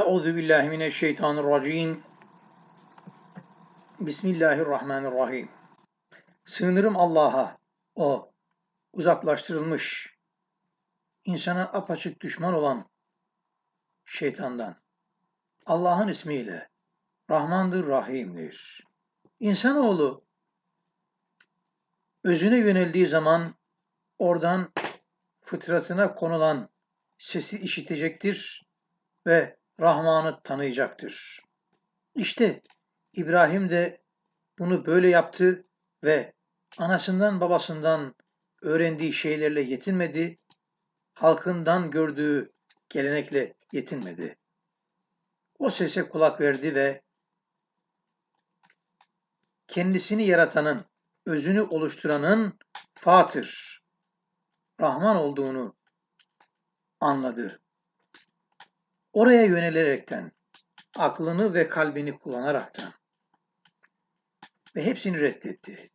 Euzu billahi mineşşeytanirracim. Bismillahirrahmanirrahim. Sığınırım Allah'a, o uzaklaştırılmış, insana apaçık düşman olan şeytandan. Allah'ın ismiyle Rahmandır, Rahim'dir. İnsanoğlu özüne yöneldiği zaman oradan fıtratına konulan sesi işitecektir ve Rahman'ı tanıyacaktır. İşte İbrahim de bunu böyle yaptı ve anasından babasından öğrendiği şeylerle yetinmedi, halkından gördüğü gelenekle yetinmedi. O sese kulak verdi ve kendisini yaratanın, özünü oluşturanın Fatır, Rahman olduğunu anladı. Oraya yönelerekten, aklını ve kalbini kullanaraktan ve hepsini reddetti.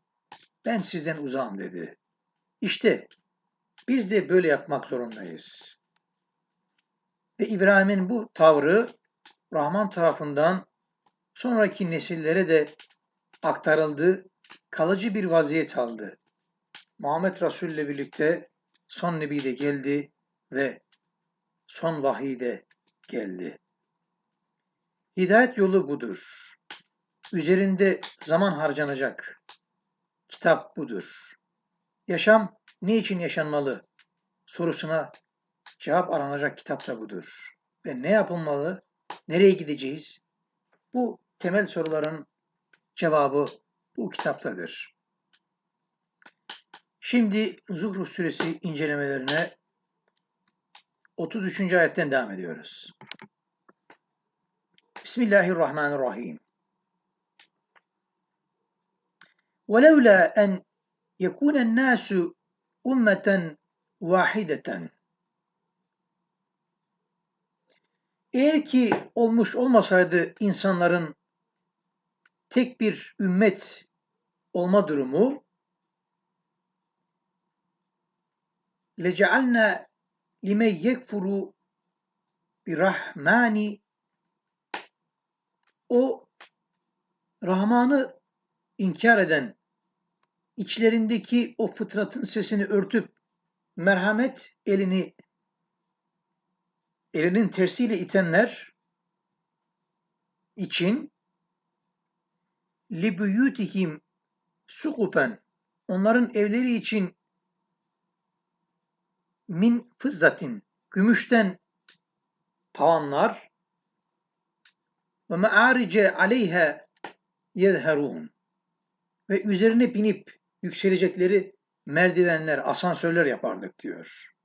Ben sizden uzağım dedi. İşte biz de böyle yapmak zorundayız. Ve İbrahim'in bu tavrı Rahman tarafından sonraki nesillere de aktarıldı, kalıcı bir vaziyet aldı. Muhammed Resul ile birlikte son Nebi de geldi ve son vahiy de geldi. Hidayet yolu budur. Üzerinde zaman harcanacak. Kitap budur. Yaşam ne için yaşanmalı sorusuna cevap aranacak kitap da budur. Ve ne yapılmalı, nereye gideceğiz? Bu temel soruların cevabı bu kitaptadır. Şimdi Zuhruf suresi incelemelerine 33. ayetten devam ediyoruz. Bismillahirrahmanirrahim. وَلَوْلَا أَنْ يَكُونَ النَّاسُ اُمَّةً وَاحِدَةً Eğer ki olmuş olmasaydı insanların tek bir ümmet olma durumu لَجَعَلْنَا lime yekfuru birahmani o Rahman'ı inkar eden içlerindeki o fıtratın sesini örtüp merhamet elini elinin tersiyle itenler için libüyütihim sukufen onların evleri için min fızzatin gümüşten tavanlar ve me'arice aleyhe yezherun ve üzerine binip yükselecekleri merdivenler, asansörler yapardık diyor.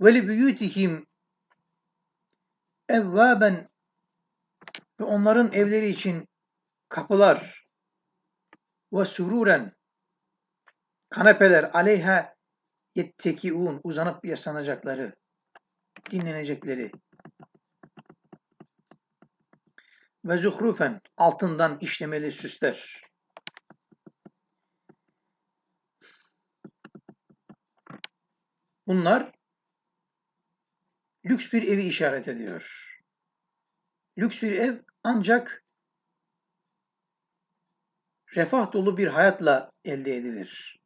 Ve li büyütihim evvaben ve onların evleri için kapılar. Ve sururen. Kanepeler aleyha yettekiun uzanıp yasanacakları, dinlenecekleri ve zuhrufen altından işlemeli süsler. Bunlar lüks bir evi işaret ediyor. Lüks bir ev ancak refah dolu bir hayatla elde edilir.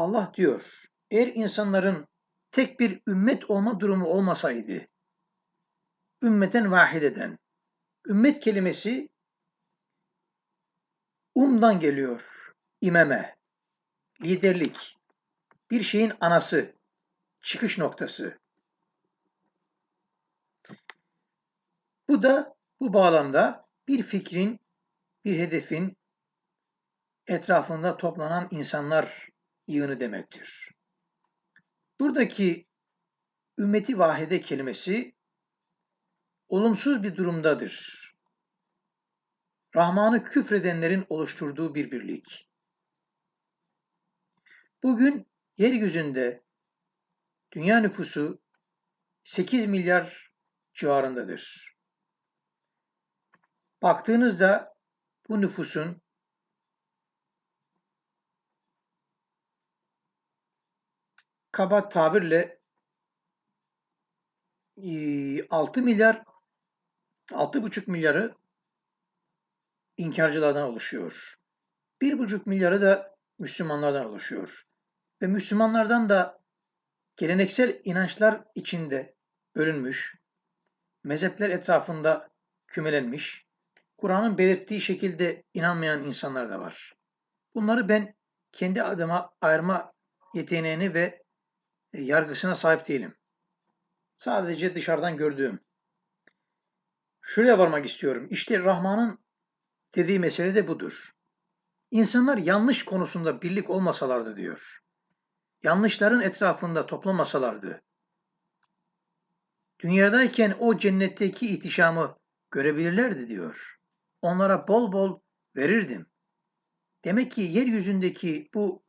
Allah diyor, eğer insanların tek bir ümmet olma durumu olmasaydı, ümmeten vahideden, ümmet kelimesi umdan geliyor, imeme, liderlik, bir şeyin anası, çıkış noktası. Bu da bu bağlamda bir fikrin, bir hedefin etrafında toplanan insanlar yığını demektir. Buradaki ümmeti vahide kelimesi olumsuz bir durumdadır. Rahman'ı küfredenlerin oluşturduğu bir birlik. Bugün yeryüzünde dünya nüfusu 8 milyar civarındadır. Baktığınızda bu nüfusun kaba tabirle 6 milyar 6,5 milyarı inkarcılardan oluşuyor. 1,5 milyarı da Müslümanlardan oluşuyor. Ve Müslümanlardan da geleneksel inançlar içinde bölünmüş, mezhepler etrafında kümelenmiş, Kur'an'ın belirttiği şekilde inanmayan insanlar da var. Bunları ben kendi adıma ayırma yeteneğini ve yargısına sahip değilim. Sadece dışarıdan gördüğüm. Şuraya varmak istiyorum. İşte Rahman'ın dediği mesele de budur. İnsanlar yanlış konusunda birlik olmasalardı diyor. Yanlışların etrafında toplamasalardı. Dünyadayken o cennetteki ihtişamı görebilirlerdi diyor. Onlara bol bol verirdim. Demek ki yeryüzündeki bu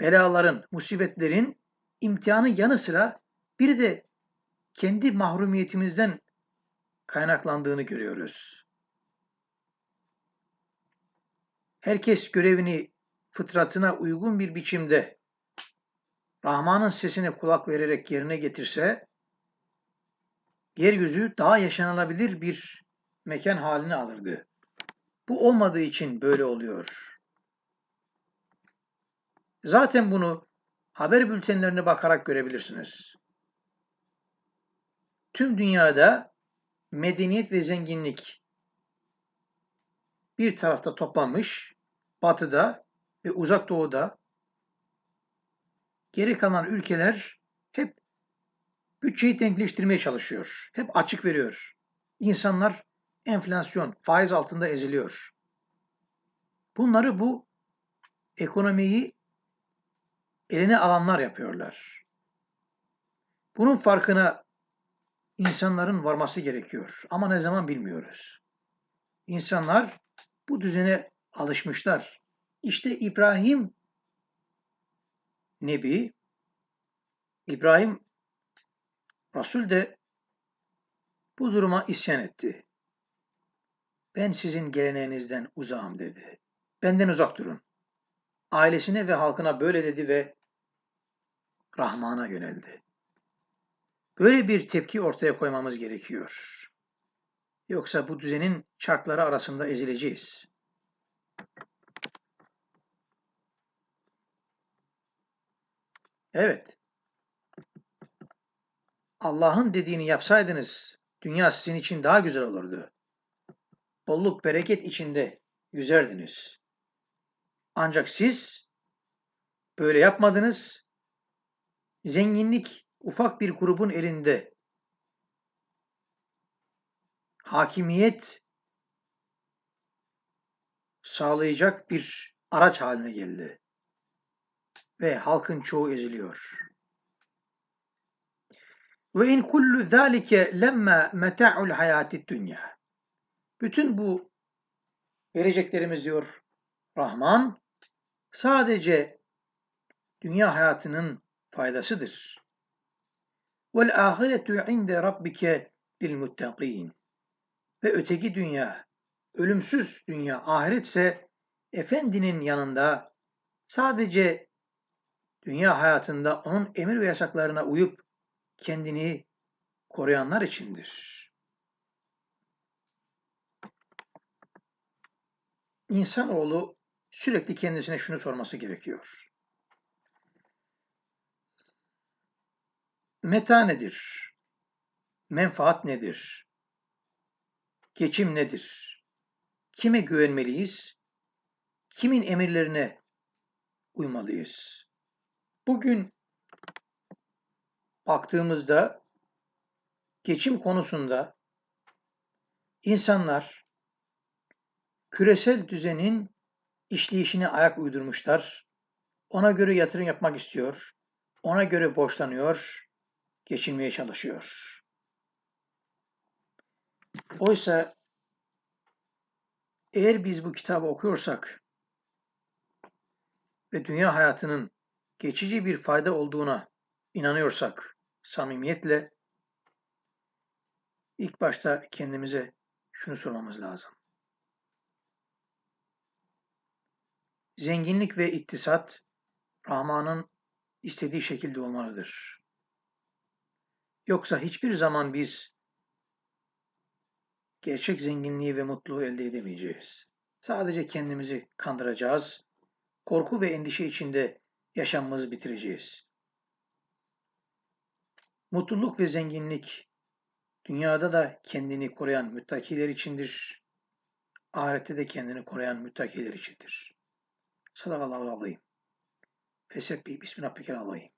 belaların, musibetlerin imtihanı yanı sıra bir de kendi mahrumiyetimizden kaynaklandığını görüyoruz. Herkes görevini fıtratına uygun bir biçimde Rahman'ın sesine kulak vererek yerine getirse yeryüzü daha yaşanılabilir bir mekan haline alırdı. Bu olmadığı için böyle oluyor. Zaten bunu haber bültenlerine bakarak görebilirsiniz. Tüm dünyada medeniyet ve zenginlik bir tarafta toplanmış, batıda ve uzak doğuda geri kalan ülkeler hep bütçeyi denkleştirmeye çalışıyor. Hep açık veriyor. İnsanlar enflasyon, faiz altında eziliyor. Bunları bu ekonomiyi eline alanlar yapıyorlar. Bunun farkına insanların varması gerekiyor. Ama ne zaman bilmiyoruz. İnsanlar bu düzene alışmışlar. İşte İbrahim Nebi, İbrahim Resul de bu duruma isyan etti. Ben sizin geleneğinizden uzağım dedi. Benden uzak durun. Ailesine ve halkına böyle dedi ve Rahman'a yöneldi. Böyle bir tepki ortaya koymamız gerekiyor. Yoksa bu düzenin çarkları arasında ezileceğiz. Evet. Allah'ın dediğini yapsaydınız dünya sizin için daha güzel olurdu. Bolluk bereket içinde yüzerdiniz. Ancak siz böyle yapmadınız. Zenginlik ufak bir grubun elinde. Hakimiyet sağlayacak bir araç haline geldi. Ve halkın çoğu eziliyor. Ve in kullu zalike lemma meta'ul hayatid dünya. Bütün bu vereceklerimiz diyor Rahman sadece dünya hayatının faydasıdır. Vel ahiretu inde rabbike lil muttaqin. Ve öteki dünya, ölümsüz dünya, ahiretse efendinin yanında sadece dünya hayatında onun emir ve yasaklarına uyup kendini koruyanlar içindir. İnsanoğlu sürekli kendisine şunu sorması gerekiyor. Meta nedir? Menfaat nedir? Geçim nedir? Kime güvenmeliyiz? Kimin emirlerine uymalıyız? Bugün baktığımızda geçim konusunda insanlar küresel düzenin işleyişine ayak uydurmuşlar. Ona göre yatırım yapmak istiyor. Ona göre borçlanıyor, geçinmeye çalışıyor. Oysa eğer biz bu kitabı okuyorsak ve dünya hayatının geçici bir fayda olduğuna inanıyorsak samimiyetle ilk başta kendimize şunu sormamız lazım. Zenginlik ve iktisat Rahman'ın istediği şekilde olmalıdır. Yoksa hiçbir zaman biz gerçek zenginliği ve mutluluğu elde edemeyeceğiz. Sadece kendimizi kandıracağız. Korku ve endişe içinde yaşamımızı bitireceğiz. Mutluluk ve zenginlik dünyada da kendini koruyan müttakiler içindir. Ahirette de kendini koruyan müttakiler içindir. Sadakallahu azim. Fesebbih bismi rabbike azim.